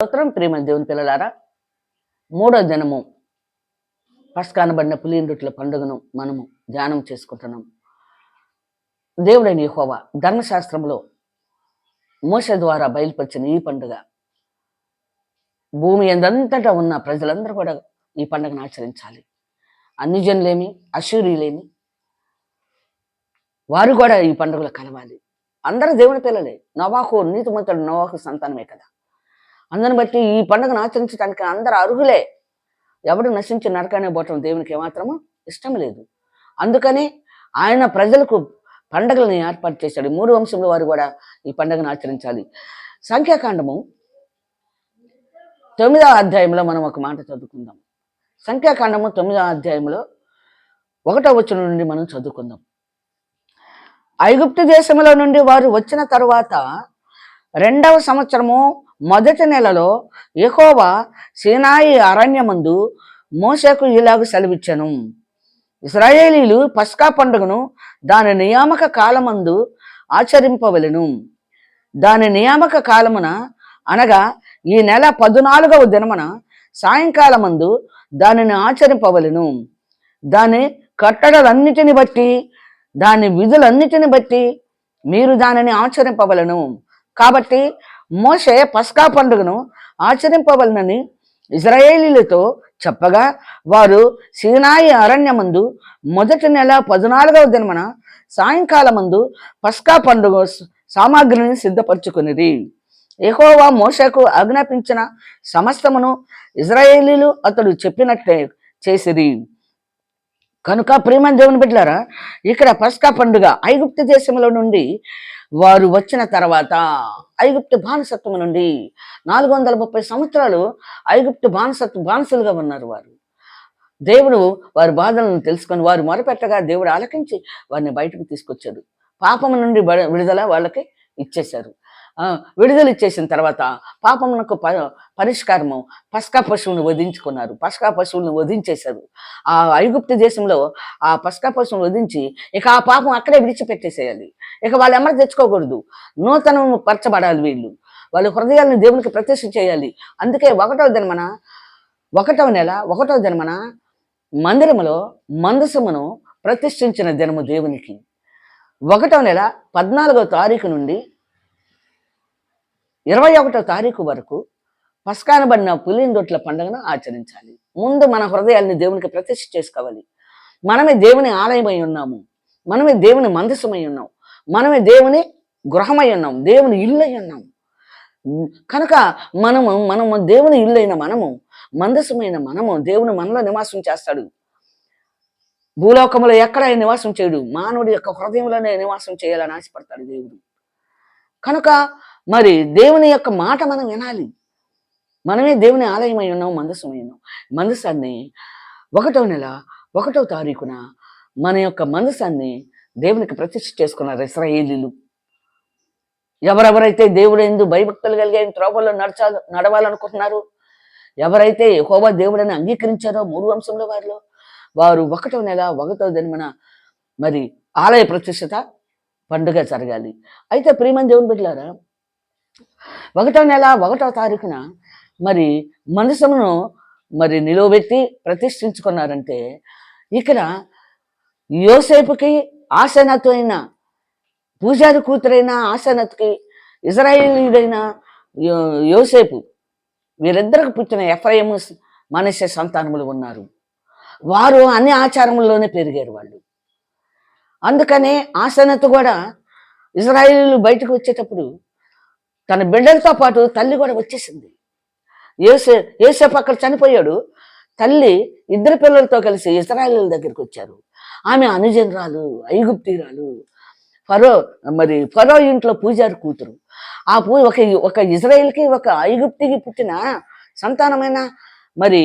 స్తోత్రం. ప్రేమ దేవుని పిల్లలారా మూడో దినము పస్కానబడిన పులిండుట్ల పండుగను మనము ధ్యానం చేసుకుంటున్నాం. దేవుడైన యహోవా ధర్మశాస్త్రంలో మోస ద్వారా బయలుపరిచిన ఈ పండుగ భూమి ఎందంతటా ఉన్న ప్రజలందరూ కూడా ఈ పండుగను ఆచరించాలి. అన్యజనులేమి జనులేమి వారు కూడా ఈ పండుగలో కలవాలి. అందరూ దేవుని పిల్లలే. నవాహు నీతిమంతుడు నవాహు సంతానమే కదా. అందరిని బట్టి ఈ పండుగను ఆచరించడానికి అందరు అర్హులే. ఎవడు నశించి నరకానే పోవటం దేవునికి ఏమాత్రము ఇష్టం లేదు. అందుకని ఆయన ప్రజలకు పండగలను ఏర్పాటు చేశాడు. మూడు వంశంలో వారు కూడా ఈ పండుగను ఆచరించాలి. సంఖ్యాకాండము తొమ్మిదవ అధ్యాయంలో మనం ఒక మాట చదువుకుందాం. సంఖ్యాకాండము తొమ్మిదవ అధ్యాయంలో ఒకటో వచ్చిన నుండి మనం చదువుకుందాం. ఐగుప్తు దేశంలో నుండి వారు వచ్చిన తరువాత రెండవ సంవత్సరము మొదటి నెలలో యెహోవా సీనాయి అరణ్యమందు మోసకు ఇలాగ సెలవిచ్చను. ఇస్రాయేలీలు పస్కా పండుగను దాని నియామక కాలమందు ఆచరింపవలెను. దాని నియామక కాలమున అనగా ఈ నెల పద్నాలుగవ దినమున సాయంకాలమందు దానిని ఆచరింపవలెను. దాని కట్టడలన్నిటిని బట్టి దాని విధులన్నిటిని బట్టి మీరు దానిని ఆచరింపవలను. కాబట్టి మోషే పస్కా పండుగను ఆచరింపవలనని ఇజ్రాయేలీలతో చెప్పగా వారు సీనాయి అరణ్యమందు మొదటి నెల పద్నాలుగవ సాయంకాల సాయంకాలమందు పస్కా పండుగ సామాగ్రిని సిద్ధపరచుకునిది ఎహోవా మోషకు ఆజ్ఞాపించిన సమస్తమును ఇజ్రాయేలీలు అతడు చెప్పినట్లే చేసిరి. కనుక ప్రేమ దేవుని బిడ్డలారా ఇక్కడ పస్కా పండుగ ఐగుప్తు దేశంలో నుండి వారు వచ్చిన తర్వాత ఐగుప్తు బానిసత్వం నుండి నాలుగు వందల ముప్పై సంవత్సరాలు ఐగుప్తు బానిసత్వ బానిసలుగా ఉన్నారు వారు. దేవుడు వారి బాధలను తెలుసుకొని వారు మొరపెట్టగా దేవుడు ఆలకించి వారిని బయటకు తీసుకొచ్చాడు. పాపం నుండి విడుదల వాళ్ళకి ఇచ్చేశారు. విడుదల ఇచ్చేసిన తర్వాత పాపమునకు ప పరిష్కారము పస్కా పశువును వధించుకున్నారు. పస్కా పశువులను వధించేశారు. ఆ ఐగుప్తు దేశంలో ఆ పస్కా పశువును వధించి ఇక ఆ పాపం అక్కడే విడిచిపెట్టేసేయాలి. ఇక వాళ్ళు ఎమర తెచ్చుకోకూడదు. నూతనము పరచబడాలి వీళ్ళు. వాళ్ళ హృదయాలను దేవునికి ప్రతిష్ఠ చేయాలి. అందుకే ఒకటవ జన్మన ఒకటవ నెల ఒకటవ జన్మన మందిరములో మందసమును ప్రతిష్ఠించిన దినము దేవునికి. ఒకటవ నెల పద్నాలుగవ తారీఖు నుండి ఇరవై ఒకటో తారీఖు వరకు పస్కానబడిన పులిందొట్ల పండుగను ఆచరించాలి. ముందు మన హృదయాల్ని దేవునికి ప్రతిష్ఠ చేసుకోవాలి. మనమే దేవుని ఆలయమై ఉన్నాము. మనమే దేవుని మందసమై ఉన్నాం. మనమే దేవుని గృహమై ఉన్నాం. దేవుని ఇల్లు అయి ఉన్నాం. కనుక మనము మనము దేవుని ఇల్లు అయిన మనము మందసమైన మనము దేవుని మనలో నివాసం చేస్తాడు. భూలోకంలో ఎక్కడ నివాసం చేయడు? మానవుడి యొక్క హృదయంలోనే నివాసం చేయాలని ఆశపడతాడు దేవుడు. కనుక మరి దేవుని యొక్క మాట మనం వినాలి. మనమే దేవుని ఆలయమై ఉన్నాం మందసమై ఉన్నాం మందసాన్ని ఒకటవ నెల ఒకటవ తారీఖున మన యొక్క మందసాన్ని దేవునికి ప్రతిష్ఠ చేసుకున్నారు ఇస్రాయేలీలు. ఎవరెవరైతే దేవుడు ఎందు భయభక్తులు కలిగే త్రోవల్లో నడచాలి నడవాలనుకుంటున్నారు ఎవరైతే హోబా దేవుడని అంగీకరించారో మూడు వంశంలో వారిలో వారు ఒకటో నెల ఒకటో దినమున మరి ఆలయ ప్రతిష్టత పండుగ జరగాలి. అయితే ప్రియమని దేవుని బిడ్డలారా ఒకటో నెల ఒకటో తారీఖున మరి మనసును మరి నిలువబెట్టి ప్రతిష్ఠించుకున్నారంటే ఇక్కడ యోసేపుకి ఆసనతు అయిన పూజారి కూతురైన ఆసనత్కి ఇజ్రాయేలీడైన యోసేపు వీరిద్దరికి పుట్టిన ఎఫ్ఐఎం మనసే సంతానములు ఉన్నారు. వారు అన్ని ఆచారముల్లోనే పెరిగారు వాళ్ళు. అందుకనే ఆసనత్ కూడా ఇజ్రాయిలు బయటకు వచ్చేటప్పుడు తన బిడ్డలతో పాటు తల్లి కూడా వచ్చేసింది. ఏసే ఏసేపు అక్కడ చనిపోయాడు. తల్లి ఇద్దరు పిల్లలతో కలిసి ఇజ్రాయిల్ దగ్గరికి వచ్చారు. ఆమె అనుజనురాలు ఐగుప్తీరాలు ఫరో మరి ఫరో ఇంట్లో పూజారి కూతురు. ఆ పూ ఒక ఒక ఇజ్రాయిల్కి ఒక ఐగుప్తికి పుట్టిన సంతానమైన మరి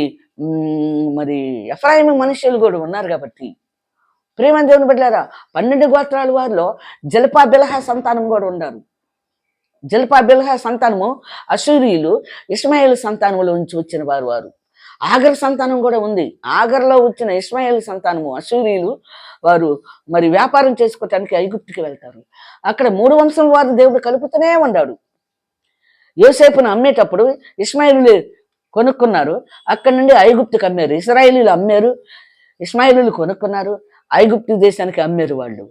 మరి ఎఫ్రాయిం మనుషులు కూడా ఉన్నారు కాబట్టి ప్రేమ దేవుని బిడ్డారా పన్నెండు గోత్రాల వారిలో జలపా బిలహ సంతానం కూడా ఉన్నారు జల్పా బిల్హా సంతానము అసూరియులు ఇస్మాయిల్ సంతానములో నుంచి వచ్చిన వారు వారు. ఆగర్ సంతానం కూడా ఉంది. ఆగర్లో వచ్చిన ఇస్మాయిల్ సంతానము అసూరియులు వారు మరి వ్యాపారం చేసుకోవటానికి ఐగుప్తికి వెళ్తారు. అక్కడ మూడు వంశం వారు దేవుడు కలుపుతూనే ఉన్నాడు. యోసేపును అమ్మేటప్పుడు ఇస్మాయిలు కొనుక్కున్నారు. అక్కడి నుండి ఐగుప్తికి అమ్మారు. ఇస్రాయిలీలు అమ్మారు. ఇస్మాయిలు కొనుక్కున్నారు. ఐగుప్తు దేశానికి అమ్మారు వాళ్ళు.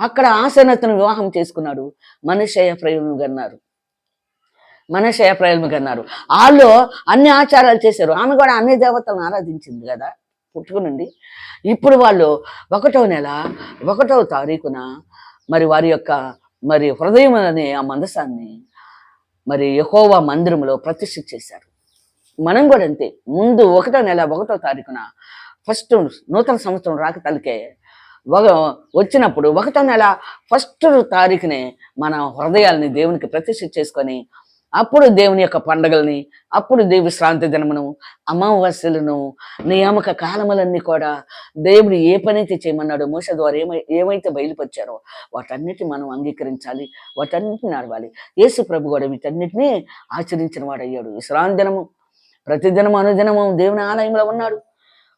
అక్కడ ఆసనతను వివాహం చేసుకున్నాడు మనుషయ ప్రయోగం అన్నారు మనషయ ప్రయోగం అన్నారు వాళ్ళు అన్ని ఆచారాలు చేశారు. ఆమె కూడా అన్ని దేవతలను ఆరాధించింది కదా పుట్టుకునండి. ఇప్పుడు వాళ్ళు ఒకటో నెల ఒకటో తారీఖున మరి వారి యొక్క మరి హృదయం అనే ఆ మందసాన్ని మరి యహోవా మందిరంలో ప్రతిష్ఠ చేశారు. మనం కూడా అంతే. ముందు ఒకటో నెల ఒకటో తారీఖున ఫస్ట్ నూతన సంవత్సరం రాక తలకే వచ్చినప్పుడు ఒకటో నెల ఫస్ట్ తారీఖునే మన హృదయాల్ని దేవునికి ప్రతిష్ఠ చేసుకొని అప్పుడు దేవుని యొక్క పండగల్ని అప్పుడు దేవి శ్రాంతి దినమును అమావాస్యలను నియామక కాలములన్నీ కూడా దేవుడు ఏ పనైతే చేయమన్నాడో మోస ద్వారా ఏమై ఏమైతే బయలుపరిచారో వాటన్నిటిని మనం అంగీకరించాలి వాటన్నిటిని నడవాలి. యేసు ప్రభు కూడా వీటన్నిటినీ ఆచరించిన వాడు అయ్యాడు విశ్రాంతి దినము ప్రతిదినము అనుదినము దేవుని ఆలయంలో ఉన్నాడు.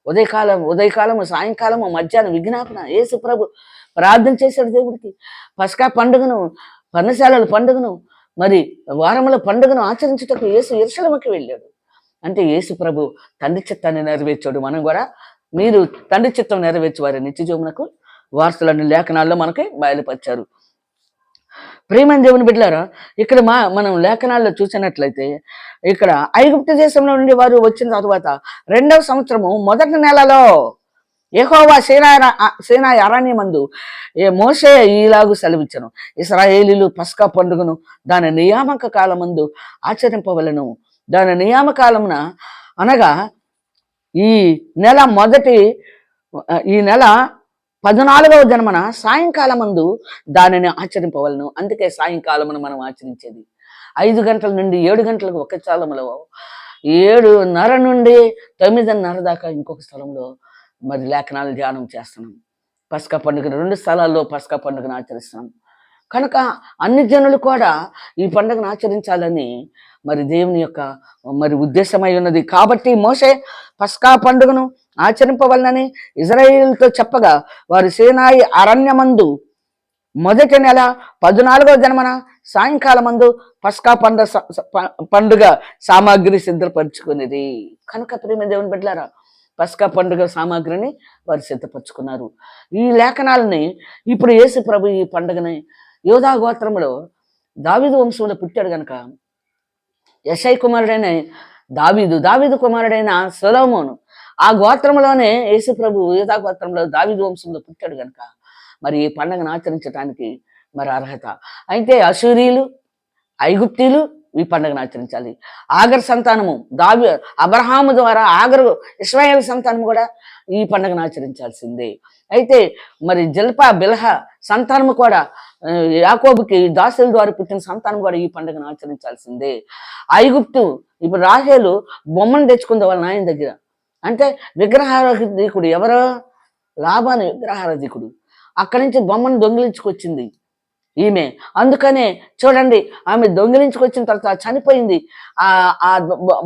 ఉదయకాలం ఉదయకాలము సాయంకాలము మధ్యాహ్నం విజ్ఞాపన యేసు ప్రభు ప్రార్థన చేశాడు దేవుడికి. పసకా పండుగను పర్ణశాలల పండుగను మరి వారముల పండుగను ఆచరించుటకు యేసు ఇరుసలమకి వెళ్ళాడు. అంటే యేసు ప్రభు తండ్రి చిత్తాన్ని నెరవేర్చాడు. మనం కూడా మీరు తండ్రి చిత్తం నెరవేర్చి వారి నిత్యజీవనకు వార్తలను లేఖనాల్లో మనకి బయలుపరిచారు. ప్రేమని దేవుని బిడ్డలారా ఇక్కడ మా మనం లేఖనాల్లో చూసినట్లయితే ఇక్కడ ఐగుప్తు దేశంలో నుండి వారు వచ్చిన తర్వాత రెండవ సంవత్సరము మొదటి నెలలో యెహోవా సేనా సేనా అరణ్యమందు ఏ మోసే ఈలాగు సెలవిచ్చను. ఇస్రాయేలీలు పస్కా పండుగను దాని నియామక కాలమందు ఆచరింపవలను. దాని నియామకాలమున అనగా ఈ నెల మొదటి ఈ నెల పద్నాలుగవ జన్మన సాయంకాలమందు దానిని ఆచరింపవలను. అందుకే సాయంకాలమును మనం ఆచరించేది. ఐదు గంటల నుండి ఏడు గంటలకు ఒక స్థలంలో ఏడున్నర నుండి తొమ్మిదిన్నర దాకా ఇంకొక స్థలంలో మరి లేఖనాలు ధ్యానం చేస్తున్నాం. పసక పండుగ రెండు స్థలాల్లో పసక పండుగను ఆచరిస్తున్నాం. కనుక అన్ని జనులు కూడా ఈ పండుగను ఆచరించాలని మరి దేవుని యొక్క మరి ఉద్దేశమై ఉన్నది. కాబట్టి మోసే పస్కా పండుగను ఆచరింపవలనని ఇజ్రాయిల్తో చెప్పగా వారు సేనాయి అరణ్యమందు మొదటి నెల పద్నాలుగవ జన్మన సాయంకాలం మందు పస్కా పండుగ స- పండుగ సామాగ్రి సిద్ధపరచుకునేది. కనుక ప్రేమ దేవుని బిడ్డారా పస్కా పండుగ సామాగ్రిని వారు సిద్ధపరచుకున్నారు. ఈ లేఖనాలని ఇప్పుడు యేసు ప్రభు ఈ పండుగని యోధా గోత్రంలో దావీదు వంశంలో పుట్టాడు గనక యశై కుమారుడైన దావీదు దావీదు కుమారుడైన సొలోమోను ఆ గోత్రంలోనే యేసుప్రభు యూదా గోత్రంలో దావిద వంశంలో పుట్టాడు కనుక మరి ఈ పండుగను ఆచరించడానికి మరి అర్హత. అయితే అసూరీలు ఐగుప్తీలు ఈ పండుగను ఆచరించాలి. ఆగర్ సంతానము దావి అబ్రహాము ద్వారా ఆగర్ ఇస్రాయేల్ సంతానం కూడా ఈ పండుగను ఆచరించాల్సిందే. అయితే మరి జల్ప బిల్హ సంతానము కూడా యాకోబుకి దాసుల ద్వారా పుట్టిన సంతానం కూడా ఈ పండుగను ఆచరించాల్సిందే. ఐగుప్తు ఇప్పుడు రాహేలు బొమ్మను తెచ్చుకుంది వాళ్ళ నాయన దగ్గర. అంటే విగ్రహారధికుడు ఎవరో? లాభాని విగ్రహారధికుడు. అక్కడి నుంచి బొమ్మను దొంగిలించుకొచ్చింది ఈమె. అందుకనే చూడండి ఆమె దొంగిలించుకొచ్చిన తర్వాత చనిపోయింది. ఆ ఆ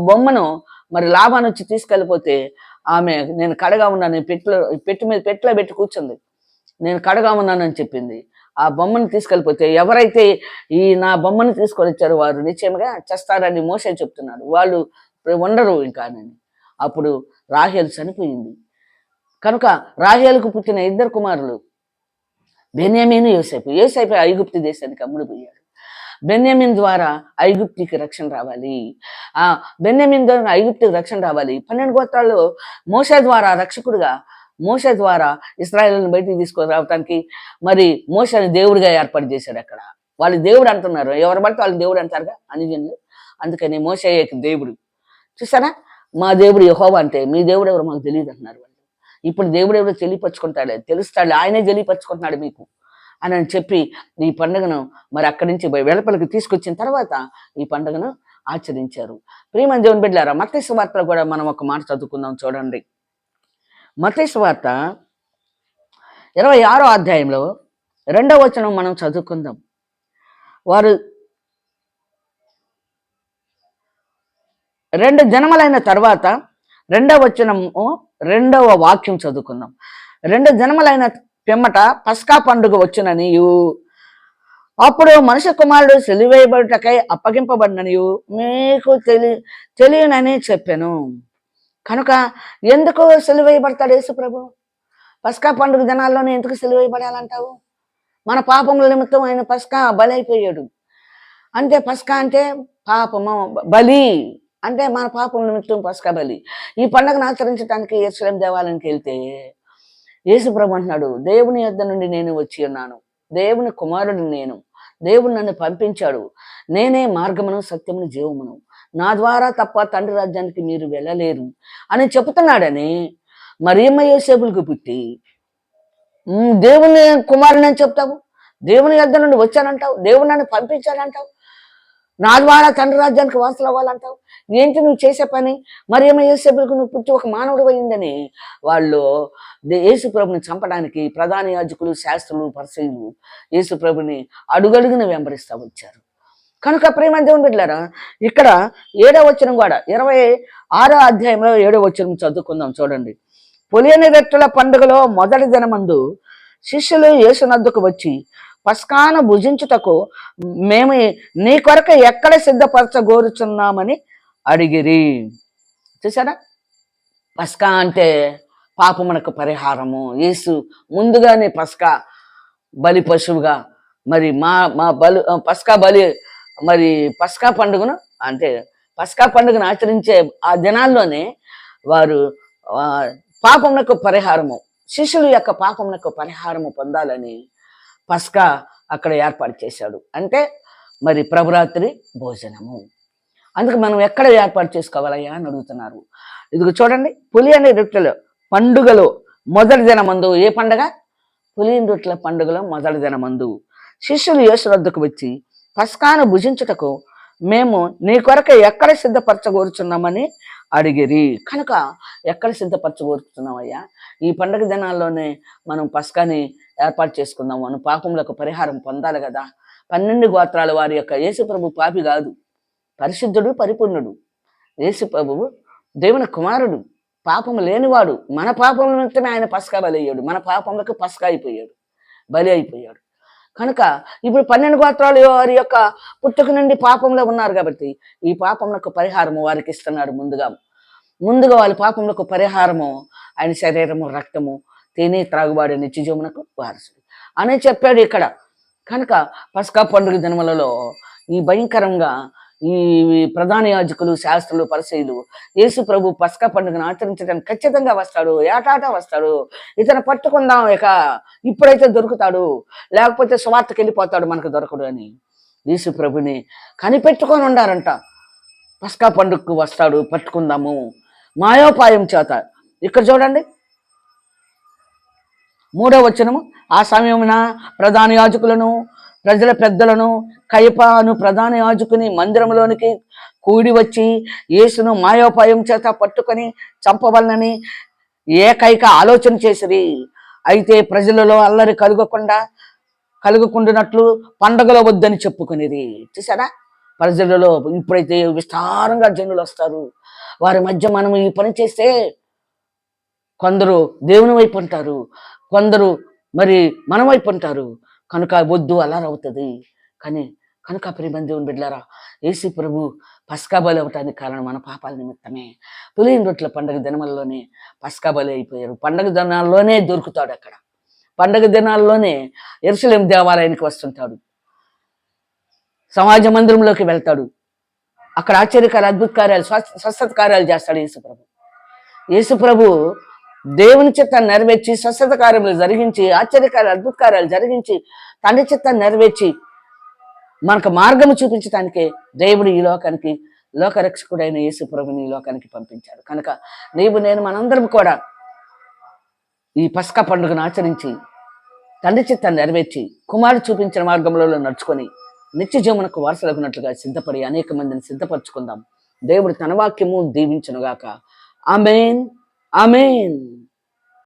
బొమ్మను మరి లాభాన్ని వచ్చి తీసుకెళ్ళిపోతే ఆమె నేను కడగా ఉన్నాను పెట్టెలో పెట్టి మీద పెట్టెలో పెట్టి కూర్చుంది. నేను కడగా ఉన్నానని చెప్పింది. ఆ బొమ్మను తీసుకెళ్ళిపోతే ఎవరైతే ఈ నా బొమ్మను తీసుకొని వచ్చారో వారు నిశ్చయంగా చేస్తారని మోసే చెప్తున్నాడు. వాళ్ళు ఉండరు ఇంకా అని అప్పుడు రాహేల్ చనిపోయింది. కనుక రాహేల్కు పుట్టిన ఇద్దరు కుమారులు బెన్యామీను యోసేపు. యోసేపు ఐగుప్తి దేశానికి అమ్ముడుపోయాడు. బెన్యామిన్ ద్వారా ఐగుప్తికి రక్షణ రావాలి. ఆ బెన్యామిన్ ద్వారా ఐగుప్తికి రక్షణ రావాలి. పన్నెండు గోత్రాలు మోస ద్వారా రక్షకుడుగా మోస ద్వారా ఇస్రాయల్ని బయటికి తీసుకురావటానికి మరి మోసని దేవుడిగా ఏర్పాటు చేశాడు అక్కడ. వాళ్ళు దేవుడు అంటున్నారు. ఎవరు పడితే వాళ్ళు దేవుడు అంటారుగా? అనుజనులు అందుకని మోసయ్యకి దేవుడు. చూసారా మా దేవుడు యహోవా అంటే మీ దేవుడు ఎవరు మాకు తెలియదు అంటున్నారు వాళ్ళు. ఇప్పుడు దేవుడు ఎవరో తెలియపరచుకుంటాడు తెలుస్తాడు ఆయనే తెలియపరచుకుంటున్నాడు మీకు అని అని చెప్పి ఈ పండుగను మరి అక్కడి నుంచి బయ- తీసుకొచ్చిన తర్వాత ఈ పండుగను ఆచరించారు. ప్రేమ దేవుని బిడ్డారా మత్స్య వార్తలో కూడా మనం ఒక మాట చదువుకుందాం చూడండి. మతేశ్వ వార్త ఇరవై ఆరో అధ్యాయంలో రెండవ వచనం మనం చదువుకుందాం. వారు రెండు జన్మలైన తర్వాత రెండవ వచనము రెండవ వాక్యం చదువుకుందాం. రెండు జన్మలైన పిమ్మట పస్కా పండుగ వచ్చుననియు. అప్పుడు మనుష్య కుమారుడు సెలివేయబడుటకై అప్పగింపబడిననియు. మీకు తెలి తెలియనని చెప్పాను. కనుక ఎందుకు సెలివేయబడతాడు యేసుప్రభు పస్కా పండుగ దినాల్లోనే ఎందుకు సెలివేయబడాలంటావు? మన పాపముల నిమిత్తం ఆయన పస్కా బలైపోయాడు. అంటే పస్కా అంటే పాపము బలి. అంటే మన పాపం నిమిత్తం పస్కా ఈ పండుగను ఆచరించడానికి యశ్వరం దేవాలయానికి వెళ్తే యేసు ప్రభు అంటున్నాడు దేవుని యొద్ద నుండి నేను వచ్చి ఉన్నాను. దేవుని కుమారుడు నేను. దేవుడు నన్ను పంపించాడు. నేనే మార్గమును సత్యమును జీవమును. నా ద్వారా తప్ప తండ్రి రాజ్యానికి మీరు వెళ్ళలేరు. అని చెప్తున్నాడని మరియమ్మ యోసేపులకు పుట్టి దేవుని కుమారుని అని చెప్తావు? దేవుని యొద్ద నుండి వచ్చానంటావు? దేవుడు నన్ను పంపించాడంటావు? నా ద్వారా తండ్రి రాజ్యానికి వాసులు అవ్వాలంటావు ఏంటి నువ్వు చేసే పని? మరియమ్మ యేసేపులకు నువ్వు పుట్టి ఒక మానవుడు అయిందని. వాళ్ళు దే- యేసు ప్రభుని చంపడానికి ప్రధాన యాజకులు శాస్త్రులు పరిశీలు యేసు ప్రభుని అడుగడుగున వెంబడిస్తూ వచ్చారు. కనుక ప్రేమ దేవుని బిడ్డారా ఇక్కడ ఏడో వచనం కూడా ఇరవై ఆరో అధ్యాయంలో ఏడో వచ్చిన చదువుకుందాం చూడండి. పొలియని రెట్టుల పండుగలో మొదటి దినమందు శిష్యులు యేసునద్దుకు వచ్చి పస్కాను భుజించుటకు మేము నీ కొరకు ఎక్కడ సిద్ధపరచగోరుచున్నామని అడిగిరి. చూసారా పస్కా అంటే పాపమునకు పరిహారము. యేసు ముందుగానే పస్కా బలి పశువుగా మరి మా మా బలు పస్కా బలి మరి పస్కా పండుగను అంటే పస్కా పండుగను ఆచరించే ఆ దినాల్లోనే వారు పాపమునకు పరిహారము శిష్యుల యొక్క పాపమునకు పరిహారము పొందాలని పస్కా అక్కడ ఏర్పాటు చేశాడు. అంటే మరి ప్రభురాత్రి భోజనము. అందుకు మనం ఎక్కడ ఏర్పాటు చేసుకోవాలయ్యా అని అడుగుతున్నారు. ఇదిగో చూడండి పులి అనే రొట్టెలు పండుగలో మొదటి దినమందు ఏ పండగ? పులియని రొట్టెల పండుగలో మొదటి దినమందు. శిష్యులు యేసు వద్దకు వచ్చి పస్కాను భుజించుటకు మేము నీ కొరకు ఎక్కడ సిద్ధపరచగోరుచున్నామని అడిగిరి. కనుక ఎక్కడ సిద్ధపరచగోరుచున్నామయ్యా ఈ పండగ దినాల్లోనే మనం పస్కాని ఏర్పాటు చేసుకుందాం మనం పాపములకు పరిహారం పొందాలి కదా. పన్నెండు గోత్రాల వారి యొక్క యేసు ప్రభు పాపి కాదు. పరిశుద్ధుడు పరిపూర్ణుడు. యేసు ప్రభువు దేవుని కుమారుడు పాపము లేనివాడు మన పాపం నిమిత్తమే ఆయన పసకా బలి అయ్యాడు మన పాపములకు పసకా అయిపోయాడు. బలి అయిపోయాడు. కనుక ఇప్పుడు పన్నెండు గోత్రాలు వారి యొక్క పుట్టుక నుండి పాపంలో ఉన్నారు కాబట్టి ఈ పాపములకు పరిహారము వారికి ఇస్తున్నాడు ముందుగా. ముందుగా వాళ్ళ పాపములకు పరిహారము ఆయన శరీరము రక్తము తిని త్రాగుబాడు నిత్యజీవమునకు వారసుడు. అని చెప్పాడు ఇక్కడ. కనుక పసకా పండుగ దినములలో ఈ భయంకరంగా ఈ ప్రధాన యాజకులు శాస్త్రులు పరిశీలు యేసు ప్రభు పస్కా పండుగను ఆచరించడానికి ఖచ్చితంగా వస్తాడు ఏటాటా వస్తాడు. ఇతను పట్టుకుందాం ఇక ఇప్పుడైతే దొరుకుతాడు. లేకపోతే స్వార్థకి వెళ్ళిపోతాడు మనకు దొరకడు అని. యేసు ప్రభుని కనిపెట్టుకొని ఉండారంట. పస్కా పండుగకు వస్తాడు పట్టుకుందాము. మాయోపాయం చేత. ఇక్కడ చూడండి. మూడో వచనము ఆ సమయమున ప్రధాన యాజకులను ప్రజల పెద్దలను కయపాను ప్రధాన యాజకుని మందిరంలోనికి కూడి వచ్చి యేసును మాయోపాయం చేత పట్టుకొని చంపవలనని ఏకైక ఆలోచన చేసిరి. అయితే ప్రజలలో అల్లరి కలుగకుండా కలుగుకుంటున్నట్లు పండగల వద్దని చెప్పుకునేది చూసారా ప్రజలలో ఇప్పుడైతే విస్తారంగా జనులు వస్తారు. వారి మధ్య మనం ఈ పని చేస్తే కొందరు దేవుని వైపు ఉంటారు. కొందరు మరి మన వైపు ఉంటారు. కనుక వద్దు అలారవుతుంది కానీ కనుక ప్రియమైన దేవుని బిడ్డారా ఏసీ ప్రభు పస్కాబలి అవటానికి కారణం మన పాపాల నిమిత్తమే. పులియని రొట్టెల పండగ దినములలోనే పస్కాబలి అయిపోయారు. పండగ దినాల్లోనే దొరుకుతాడు అక్కడ. పండగ దినాల్లోనే ఎరుసలేం దేవాలయానికి వస్తుంటాడు. సమాజ మందిరంలోకి వెళ్తాడు. అక్కడ ఆశ్చర్యకార అద్భుత కార్యాలు స్వస్థత కార్యాలు చేస్తాడు యేసుప్రభు యేసుప్రభు దేవుని చిత్తాన్ని నెరవేర్చి స్వస్థత కార్యములు జరిగించి ఆశ్చర్యకార అద్భుత కార్యాలు జరిగించి తండ్రి చిత్తాన్ని నెరవేర్చి మనకు మార్గము చూపించడానికే దేవుడు ఈ లోకానికి లోకరక్షకుడైన యేసు ప్రభుని ఈ లోకానికి పంపించాడు. కనుక నీవు నేను మనందరం కూడా ఈ పసక పండుగను ఆచరించి తండ్రి చిత్తాన్ని నెరవేర్చి కుమారుడు చూపించిన మార్గంలో నడుచుకొని నిత్య జీవనకు వారసులగునట్లుగా సిద్ధపడి అనేక మందిని సిద్ధపరచుకుందాం. దేవుడు తన వాక్యము దీవించనుగాక. అమేన్ అమేన్